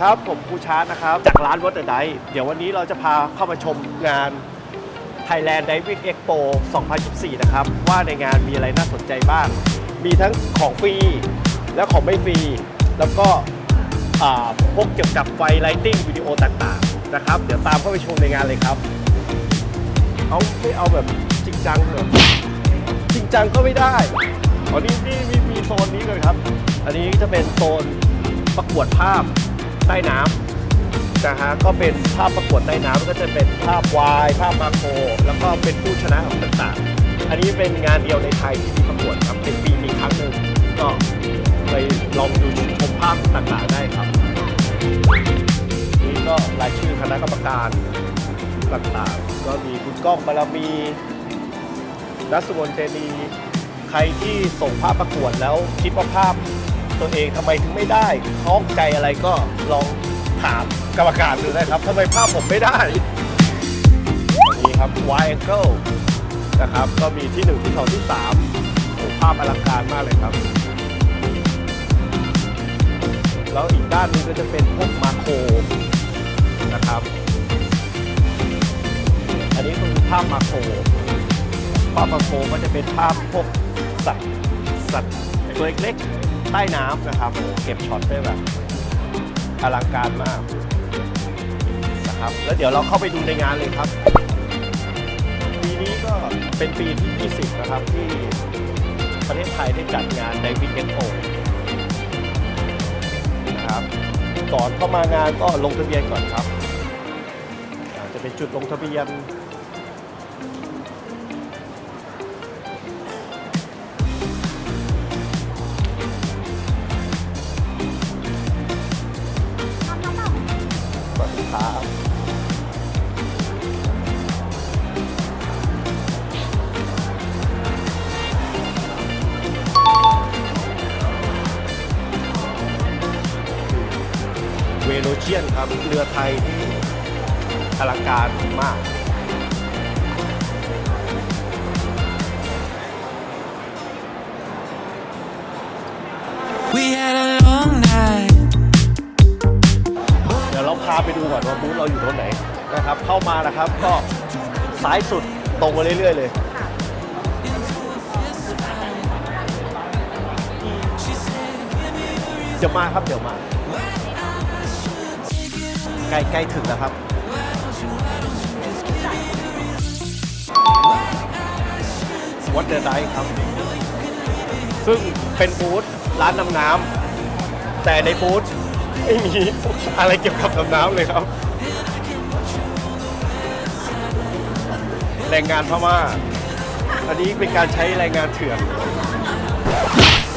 ครับ ผมครูชาร์ตนะครับ จากร้านวอเตอร์ไดเดี๋ยววันนี้เราจะพาเข้ามาชมงาน Thailand Diving Expo 2024 นะครับ ว่าในงานมีอะไรน่าสนใจบ้าง มีทั้งของฟรี และของไม่ฟรี แล้วก็อ่าพวกเกี่ยวกับไฟไลติ้งวิดีโอต่างๆ นะครับ เดี๋ยวตามเข้าไปชมในงานเลยครับ เอาไม่เอาแบบจริงจังแบบจริงจังก็ไม่ได้อ๋อนี่นี่มีมีโซนนี้เลยครับ อันนี้จะเป็นโซนประกวดภาพ ใต้น้ำนะฮะก็เป็นภาพประกวดใต้น้ำก็จะเป็นภาพวาย ภาพมาโครแล้วก็เป็นผู้ชนะของต่างๆ อันนี้เป็นงานเดียวในไทยที่มีประกวดครับเป็นปีมีครั้งหนึ่งก็ไปลองดูชมภาพต่างๆได้ครับ นี่ก็รายชื่อคณะกรรมการต่างๆ ก็มีคุณก้องบารมีนัสมนเตนีใครที่ส่งภาพประกวดแล้วคิดว่าภาพ ตัวเองทำไมถึงไม่ได้ข้องใจอะไรก็ลองถามกรรมการดูนะครับทำไมภาพผมไม่ได้นี่ครับ wide angle นะครับ ก็มีที่1ที่2ที่3โอ้ภาพอลังการมากเลยครับ แล้วอีกด้านนึงก็จะเป็นพวกมาโครนะครับ อันนี้คือภาพมาโครภาพมาโครก็จะเป็นภาพพวกสัตว์สัตว์ตัวเล็กๆ ใต้น้ำนะครับเก็บช็อตได้แบบอลังการมากนะครับแล้วเดี๋ยวเราเข้าไปดูในงานเลยครับ ปีนี้ก็เป็นปีที่ 20 นะครับ ที่ประเทศไทยได้จัดงานในวิกเอนโอนะครับก่อนเข้ามางานก็ลงทะเบียนก่อนครับ จะเป็นจุดลงทะเบียน ครับเวโรเชียนครับเรือไทยที่อลังการมากาไปดูก่อนว่าบูธเราอยู่ตรงไหนนะครับ เข้ามานะครับก็ซ้ายสุดตรงมาเรื่อยๆเลยเดี๋ยวมาครับเดี๋ยวมา ใกล้ใกล้ถึงแล้วครับ วัดเดอร์ไดครับ ซึ่งเป็นบูธร้านน้ำน้ำแต่ในบูธ ไม่มีอะไรเกี่ยวกับน้ำน้ำเลยครับ แรงงานพม่า อันนี้เป็นการใช้แรงงานเถื่อน